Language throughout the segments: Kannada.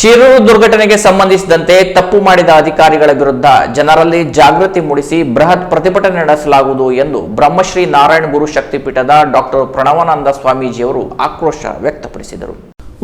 ಶಿರೂರು ದುರ್ಘಟನೆಗೆ ಸಂಬಂಧಿಸಿದಂತೆ ತಪ್ಪು ಮಾಡಿದ ಅಧಿಕಾರಿಗಳ ವಿರುದ್ಧ ಜನರಲ್ಲಿ ಜಾಗೃತಿ ಮೂಡಿಸಿ ಬೃಹತ್ ಪ್ರತಿಭಟನೆ ನಡೆಸಲಾಗುವುದು ಎಂದು ಬ್ರಹ್ಮಶ್ರೀ ನಾರಾಯಣ ಗುರು ಶಕ್ತಿಪೀಠದ ಡಾಕ್ಟರ್ ಪ್ರಣವಾನಂದ ಸ್ವಾಮೀಜಿಯವರು ಆಕ್ರೋಶ ವ್ಯಕ್ತಪಡಿಸಿದರು.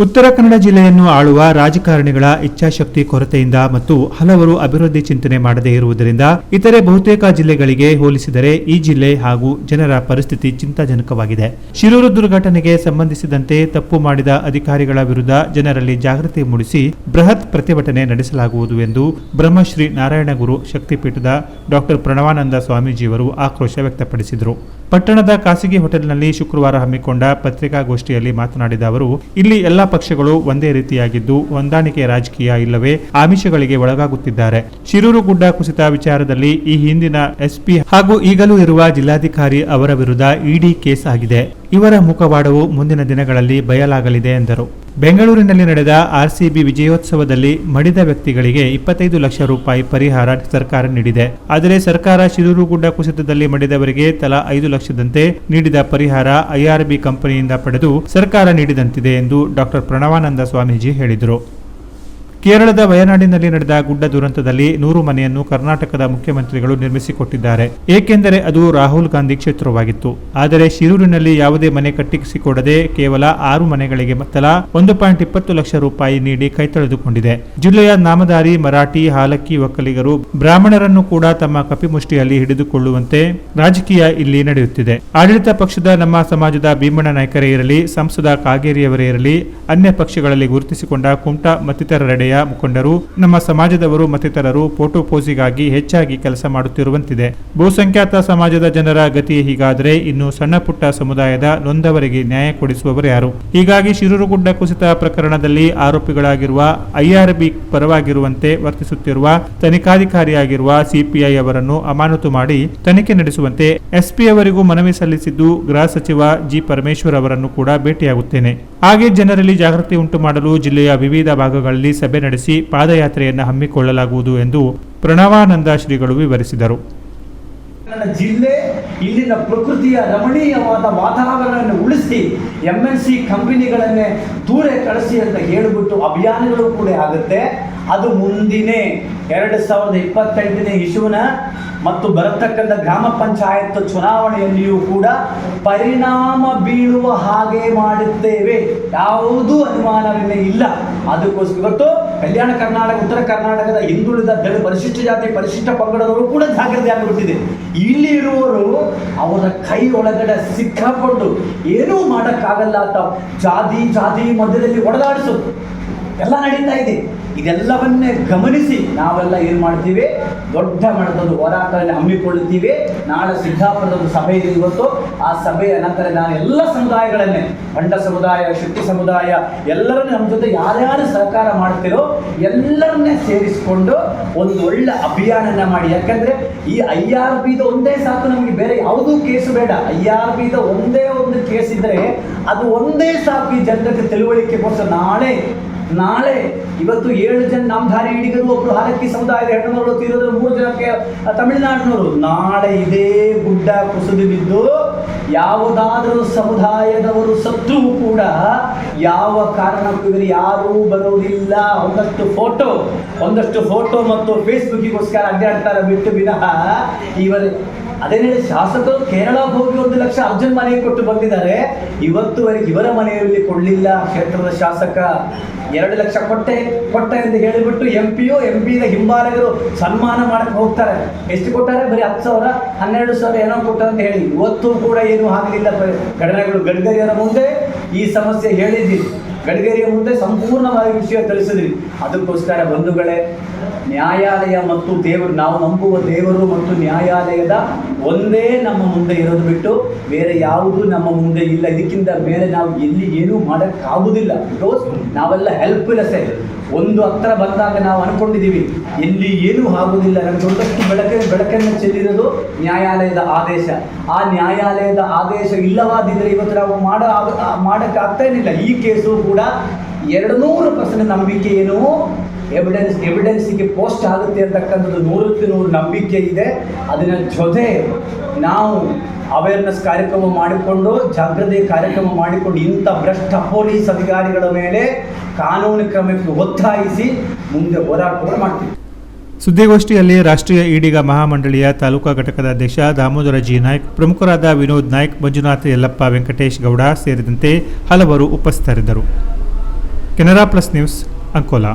ಉತ್ತರ ಕನ್ನಡ ಜಿಲ್ಲೆಯನ್ನು ಆಳುವ ರಾಜಕಾರಣಿಗಳ ಇಚ್ಛಾಶಕ್ತಿ ಕೊರತೆಯಿಂದ ಮತ್ತು ಹಲವರು ಅಭಿವೃದ್ಧಿ ಚಿಂತನೆ ಮಾಡದೇ ಇರುವುದರಿಂದ ಇತರೆ ಬಹುತೇಕ ಜಿಲ್ಲೆಗಳಿಗೆ ಹೋಲಿಸಿದರೆ ಈ ಜಿಲ್ಲೆ ಹಾಗೂ ಜನರ ಪರಿಸ್ಥಿತಿ ಚಿಂತಾಜನಕವಾಗಿದೆ. ಶಿರೂರು ದುರ್ಘಟನೆಗೆ ಸಂಬಂಧಿಸಿದಂತೆ ತಪ್ಪು ಮಾಡಿದ ಅಧಿಕಾರಿಗಳ ವಿರುದ್ಧ ಜನರಲ್ಲಿ ಜಾಗೃತಿ ಮೂಡಿಸಿ ಬೃಹತ್ ಪ್ರತಿಭಟನೆ ನಡೆಸಲಾಗುವುದು ಎಂದು ಬ್ರಹ್ಮಶ್ರೀ ನಾರಾಯಣಗುರು ಶಕ್ತಿಪೀಠದ ಡಾಕ್ಟರ್ ಪ್ರಣವಾನಂದ ಸ್ವಾಮೀಜಿಯವರು ಆಕ್ರೋಶ ವ್ಯಕ್ತಪಡಿಸಿದರು. ಪಟ್ಟಣದ ಖಾಸಗಿ ಹೋಟೆಲ್ನಲ್ಲಿ ಶುಕ್ರವಾರ ಹಮ್ಮಿಕೊಂಡ ಪತ್ರಿಕಾಗೋಷ್ಠಿಯಲ್ಲಿ ಮಾತನಾಡಿದ ಅವರು, ಇಲ್ಲಿ ಎಲ್ಲಾ ಪಕ್ಷಗಳು ಒಂದೇ ರೀತಿಯಾಗಿದ್ದು ಹೊಂದಾಣಿಕೆ ರಾಜಕೀಯ ಇಲ್ಲವೇ ಆಮಿಷಗಳಿಗೆ ಒಳಗಾಗುತ್ತಿದ್ದಾರೆ. ಶಿರೂರು ಗುಡ್ಡ ಕುಸಿತ ವಿಚಾರದಲ್ಲಿ ಈ ಹಿಂದಿನ ಎಸ್ಪಿ ಹಾಗೂ ಈಗಲೂ ಇರುವ ಜಿಲ್ಲಾಧಿಕಾರಿ ಅವರ ವಿರುದ್ಧ ಇಡಿ ಕೇಸ್ ಆಗಿದೆ. ಇವರ ಮುಖವಾಡವು ಮುಂದಿನ ದಿನಗಳಲ್ಲಿ ಬಯಲಾಗಲಿದೆ ಎಂದರು. ಬೆಂಗಳೂರಿನಲ್ಲಿ ನಡೆದ ಆರ್ಸಿಬಿ ವಿಜಯೋತ್ಸವದಲ್ಲಿ ಮಡಿದ ವ್ಯಕ್ತಿಗಳಿಗೆ ಇಪ್ಪತ್ತೈದು ಲಕ್ಷ ರೂಪಾಯಿ ಪರಿಹಾರ ಸರ್ಕಾರ ನೀಡಿದೆ. ಆದರೆ ಸರ್ಕಾರ ಶಿರೂರುಗುಡ್ಡ ಕುಸಿತದಲ್ಲಿ ಮಡಿದವರಿಗೆ ತಲಾ ಐದು ಲಕ್ಷದಂತೆ ನೀಡಿದ ಪರಿಹಾರ ಐಆರ್ಬಿ ಕಂಪನಿಯಿಂದ ಪಡೆದು ಸರ್ಕಾರ ನೀಡಿದಂತಿದೆ ಎಂದು ಡಾಕ್ಟರ್ ಪ್ರಣವಾನಂದ ಸ್ವಾಮೀಜಿ ಹೇಳಿದರು. ಕೇರಳದ ವಯನಾಡಿನಲ್ಲಿ ನಡೆದ ಗುಡ್ಡ ದುರಂತದಲ್ಲಿ ನೂರು ಮನೆಯನ್ನು ಕರ್ನಾಟಕದ ಮುಖ್ಯಮಂತ್ರಿಗಳು ನಿರ್ಮಿಸಿಕೊಟ್ಟಿದ್ದಾರೆ. ಏಕೆಂದರೆ ಅದು ರಾಹುಲ್ ಗಾಂಧಿ ಕ್ಷೇತ್ರವಾಗಿತ್ತು. ಆದರೆ ಶಿರೂರಿನಲ್ಲಿ ಯಾವುದೇ ಮನೆ ಕಟ್ಟಿಸಿಕೊಡದೆ ಕೇವಲ ಆರು ಮನೆಗಳಿಗೆ ತಲಾ ಒಂದು ಪಾಯಿಂಟ್ ಇಪ್ಪತ್ತು ಲಕ್ಷ ರೂಪಾಯಿ ನೀಡಿ ಕೈತೊಳೆದುಕೊಂಡಿದೆ ಜಿಲ್ಲೆಯ ನಾಮಧಾರಿ ಮರಾಠಿ ಹಾಲಕ್ಕಿ ಒಕ್ಕಲಿಗರು ಬ್ರಾಹ್ಮಣರನ್ನು ಕೂಡ ತಮ್ಮ ಕಪಿಮುಷ್ಟಿಯಲ್ಲಿ ಹಿಡಿದುಕೊಳ್ಳುವಂತೆ ರಾಜಕೀಯ ಇಲ್ಲಿ ನಡೆಯುತ್ತಿದೆ. ಆಡಳಿತ ಪಕ್ಷದ ನಮ್ಮ ಸಮಾಜದ ಭೀಮಣ್ಣ ನಾಯ್ಕರೇ ಇರಲಿ, ಸಂಸದ ಕಾಗೇರಿಯವರೇ ಇರಲಿ, ಅನ್ಯ ಪಕ್ಷಗಳಲ್ಲಿ ಗುರುತಿಸಿಕೊಂಡ ಕುಮಟಾ ಮತ್ತಿತರರೆಡೆಯ ಮುಖಂಡರು, ನಮ್ಮ ಸಮಾಜದವರು ಮತ್ತಿತರರು ಫೋಟೋ ಪೋಸಿಗಾಗಿ ಹೆಚ್ಚಾಗಿ ಕೆಲಸ ಮಾಡುತ್ತಿರುವಂತಿದೆ. ಬಹುಸಂಖ್ಯಾತ ಸಮಾಜದ ಜನರ ಗತಿ ಹೀಗಾದರೆ ಇನ್ನು ಸಣ್ಣ ಪುಟ್ಟ ಸಮುದಾಯದ ನೊಂದವರಿಗೆ ನ್ಯಾಯ ಕೊಡಿಸುವವರು ಯಾರು? ಹೀಗಾಗಿ ಶಿರೂರುಗುಡ್ಡ ಕುಸಿತ ಪ್ರಕರಣದಲ್ಲಿ ಆರೋಪಿಗಳಾಗಿರುವ ಐಆರ್ಬಿ ಪರವಾಗಿರುವಂತೆ ವರ್ತಿಸುತ್ತಿರುವ ತನಿಖಾಧಿಕಾರಿಯಾಗಿರುವ ಸಿಪಿಐ ಅವರನ್ನು ಅಮಾನತು ಮಾಡಿ ತನಿಖೆ ನಡೆಸುವಂತೆ ಎಸ್ಪಿ ಅವರಿಗೂ ಮನವಿ ಸಲ್ಲಿಸಿದ್ದು ಗೃಹ ಸಚಿವ ಜಿ ಪರಮೇಶ್ವರ್ ಅವರನ್ನು ಕೂಡ ಭೇಟಿಯಾಗುತ್ತೇನೆ. ಹಾಗೆ ಜನರಲ್ಲಿ ಜಾಗೃತಿ ಉಂಟು ಮಾಡಲು ಜಿಲ್ಲೆಯ ವಿವಿಧ ಭಾಗಗಳಲ್ಲಿ ಸಭೆ ನಡೆಸಿ ಪಾದಯಾತ್ರೆಯನ್ನು ಹಮ್ಮಿಕೊಳ್ಳಲಾಗುವುದು ಎಂದು ಪ್ರಣವಾನಂದ ಶ್ರೀಗಳು ವಿವರಿಸಿದರು. ಜಿಲ್ಲೆ, ಇಲ್ಲಿನ ಪ್ರಕೃತಿಯ ರಮಣೀಯವಾದ ವಾತಾವರಣವನ್ನು ಉಳಿಸಿ ಎಂ ಎನ್ ಸಿ ಕಂಪನಿಗಳನ್ನೇ ದೂರ ಕಳಿಸಿ ಅಂತ ಹೇಳಿಬಿಟ್ಟು ಅಭಿಯಾನಗಳು ಕೂಡ ಆಗುತ್ತೆ. ಅದು ಮುಂದಿನ ಎರಡು ಸಾವಿರದ ಇಪ್ಪತ್ತೆಂಟನೇ ಇಶುವಿನ ಮತ್ತು ಬರತಕ್ಕಂಥ ಗ್ರಾಮ ಪಂಚಾಯತ್ ಚುನಾವಣೆಯಲ್ಲಿಯೂ ಕೂಡ ಪರಿಣಾಮ ಬೀಳುವ ಹಾಗೆ ಮಾಡುತ್ತೇವೆ. ಯಾವುದೂ ಅನುಮಾನವೇ ಇಲ್ಲ. ಅದಕ್ಕೋಸ್ಕರ ಕಲ್ಯಾಣ ಕರ್ನಾಟಕ, ಉತ್ತರ ಕರ್ನಾಟಕದ ಹಿಂದುಳಿದ ಬೆಳೆ ಪರಿಶಿಷ್ಟ ಜಾತಿ, ಪರಿಶಿಷ್ಟ ಪಂಗಡದವರು ಕೂಡ ಜಾಗೃತಿ ಆಗಿಬಿಟ್ಟಿದೆ. ಇಲ್ಲಿ ಇರುವವರು ಅವರ ಕೈ ಒಳಗಡೆ ಸಿಕ್ಕಾಕೊಂಡು ಏನೂ ಮಾಡೋಕ್ಕಾಗಲ್ಲ ಅಂತ ಜಾತಿ ಜಾತಿ ಮಧ್ಯದಲ್ಲಿ ಹೊಡೆದಾಡಿಸೋದು ಎಲ್ಲ ನಡೀತಾ ಇದೆ. ಇದೆಲ್ಲವನ್ನೇ ಗಮನಿಸಿ ನಾವೆಲ್ಲ ಏನು ಮಾಡ್ತೀವಿ? ದೊಡ್ಡ ಮಟ್ಟದ ಹೋರಾಟವನ್ನು ಹಮ್ಮಿಕೊಳ್ಳುತ್ತೀವಿ. ನಾಳೆ ಸಿದ್ದಾಪುರದ ಒಂದು ಸಭೆ ಇದೆ ಇವತ್ತು. ಆ ಸಭೆಯ ನಂತರ ನಾನು ಎಲ್ಲ ಸಮುದಾಯಗಳನ್ನೇ, ಬಂಡ ಸಮುದಾಯ, ಶಕ್ತಿ ಸಮುದಾಯ, ಎಲ್ಲರನ್ನೂ ನಮ್ಮ ಜೊತೆ ಯಾರ್ಯಾರು ಸಹಕಾರ ಮಾಡ್ತಿರೋ ಎಲ್ಲರನ್ನೇ ಸೇರಿಸಿಕೊಂಡು ಒಂದು ಒಳ್ಳೆ ಅಭಿಯಾನನ ಮಾಡಿ. ಯಾಕಂದ್ರೆ ಈ ಐ ಆರ್ ಪಿದ ಒಂದೇ ಸಾಕು ನಮಗೆ ಬೇರೆ ಯಾವುದೂ ಕೇಸು ಬೇಡ. ಐ ಆರ್ ಪಿದ ಒಂದೇ ಒಂದು ಕೇಸ್ ಇದ್ರೆ ಅದು ಒಂದೇ ಸಾಕು ಈ ಜನರಿಗೆ ತಿಳುವಳಿಕೆಗೋಸ್ಕರ ನಾಳೆ ನಾಳೆ ಇವತ್ತು ಏಳು ಜನ ನಾಮಧಾರಿ ಹಿಡಿಗರು ಒಬ್ಬರು ಹಾಲಕ್ಕಿ ಸಮುದಾಯದ ಹೆಣ್ಣುಮಗಳು ತೀರೋದ್ರು ಮೂರು ಜನಕ್ಕೆ ತಮಿಳುನಾಡಿನವರು. ನಾಳೆ ಇದೇ ಗುಡ್ಡ ಕುಸಿದು ಬಿದ್ದು ಯಾವುದಾದರೂ ಸಮುದಾಯದವರು ಸತ್ತು ಕೂಡ ಯಾವ ಕಾರಣಕ್ಕೂ ಇವರು ಯಾರೂ ಬರುವುದಿಲ್ಲ. ಒಂದಷ್ಟು ಫೋಟೋ ಒಂದಷ್ಟು ಫೋಟೋ ಮತ್ತು ಫೇಸ್ಬುಕ್ಗೋಸ್ಕರ ಅಡ್ಡಾಡ್ತಾರೆ ಬಿಟ್ಟು ವಿನಃ ಇವರು. ಅದೇ ಹೇಳಿ ಶಾಸಕರು ಕೇರಳ ಹೋಗಿ ಒಂದು ಲಕ್ಷ ಅರ್ಜುನ್ ಮನೆಗೆ ಕೊಟ್ಟು ಬಂದಿದ್ದಾರೆ. ಇವತ್ತುವರೆಗೆ ಇವರ ಮನೆಯಲ್ಲಿ ಕೊಡಲಿಲ್ಲ ಕ್ಷೇತ್ರದ ಶಾಸಕ. ಎರಡು ಲಕ್ಷ ಕೊಟ್ಟೆ ಕೊಟ್ಟೆ ಎಂದು ಹೇಳಿಬಿಟ್ಟು ಎಂ ಪಿಯು ಎಂ ಪಿ ಹಿಂಬಾಲಕರು ಸನ್ಮಾನ ಮಾಡಕ್ಕೆ ಹೋಗ್ತಾರೆ. ಎಷ್ಟು ಕೊಟ್ಟಾರೆ? ಬರೀ ಹತ್ತು ಸಾವಿರ, ಹನ್ನೆರಡು ಸಾವಿರ ಏನೋ ಕೊಟ್ಟ ಅಂತ ಹೇಳಿ. ಇವತ್ತು ಕೂಡ ಏನೂ ಆಗಲಿಲ್ಲ. ಘಟನೆಗಳು ಗಡ್ಗರಿಯರ ಮುಂದೆ ಈ ಸಮಸ್ಯೆ ಹೇಳಿದ್ದೀವಿ ಗಡ್ಕರಿಯ ಮುಂದೆ ಸಂಪೂರ್ಣವಾಗಿ ವಿಷಯ ತಿಳಿಸಿದ್ರಿ. ಅದಕ್ಕೋಸ್ಕರ ಬಂಧುಗಳೇ, ನ್ಯಾಯಾಲಯ ಮತ್ತು ದೇವರು, ನಾವು ನಂಬುವ ದೇವರು ಮತ್ತು ನ್ಯಾಯಾಲಯದ ಒಂದೇ ನಮ್ಮ ಮುಂದೆ ಇರೋದು ಬಿಟ್ಟು ಬೇರೆ ಯಾವುದೂ ನಮ್ಮ ಮುಂದೆ ಇಲ್ಲ. ಇದಕ್ಕಿಂತ ಬೇರೆ ನಾವು ಎಲ್ಲಿ ಏನೂ ಮಾಡೋಕ್ಕಾಗುವುದಿಲ್ಲ ಬಿಕಾಸ್ ನಾವೆಲ್ಲ ಹೆಲ್ಪ್ಲೆಸ್ಸೇ ಒಂದು ಹತ್ರ ಬಂದಾಗ ನಾವು ಅನ್ಕೊಂಡಿದ್ದೀವಿ, ಎಲ್ಲಿ ಏನೂ ಆಗೋದಿಲ್ಲ ನಮ್ಮ ದೊಡ್ಡಷ್ಟು ಬೆಳಕೆ, ಬೆಳಕನ್ನು ಚೆಲ್ಲಿರೋದು ನ್ಯಾಯಾಲಯದ ಆದೇಶ. ಆ ನ್ಯಾಯಾಲಯದ ಆದೇಶ ಇಲ್ಲವಾದಿದ್ದರೆ ಇವತ್ತು ನಾವು ಮಾಡ, ಮಾಡೋಕ್ಕೆ ಆಗ್ತಾ ಏನಿಲ್ಲ. ಈ ಕೇಸು ಕೂಡ ಎರಡು ನೂರು ಪರ್ಸೆಂಟ್ ನಂಬಿಕೆ ಏನು ಎವಿಡೆನ್ಸ್ ಎವಿಡೆನ್ಸಿಗೆ ಪೋಸ್ಟ್ ಆಗುತ್ತೆ ಅಂತಕ್ಕಂಥದ್ದು ನೂರಕ್ಕೆ ನೂರು ನಂಬಿಕೆ ಇದೆ. ಅದರ ಜೊತೆ ನಾವು ಅವೇರ್ನೆಸ್ ಕಾರ್ಯಕ್ರಮ ಮಾಡಿಕೊಂಡು ಜಾಗೃತಿ ಕಾರ್ಯಕ್ರಮ ಮಾಡಿಕೊಂಡು ಇಂಥ ಭ್ರಷ್ಟ ಪೊಲೀಸ್ ಅಧಿಕಾರಿಗಳ ಮೇಲೆ ಕಾನೂನು ಕ್ರಮಕ್ಕೆ ಒತ್ತಾಯಿಸಿ ಮುಂದೆ ಹೋರಾಟಗಳು ಮಾಡ್ತೀವಿ. ಸುದ್ದಿಗೋಷ್ಠಿಯಲ್ಲಿ ರಾಷ್ಟ್ರೀಯ ಈಡಿಗ ಮಹಾಮಂಡಳಿಯ ತಾಲೂಕಾ ಘಟಕದ ಅಧ್ಯಕ್ಷ ದಾಮೋದರ ಜಿ ನಾಯ್ಕ್, ಪ್ರಮುಖರಾದ ವಿನೋದ್ ನಾಯ್ಕ್, ಮಂಜುನಾಥ ಯಲ್ಲಪ್ಪ ವೆಂಕಟೇಶ್ ಗೌಡ ಸೇರಿದಂತೆ ಹಲವರು ಉಪಸ್ಥಿತರಿದ್ದರು. Canara plus news Ankola.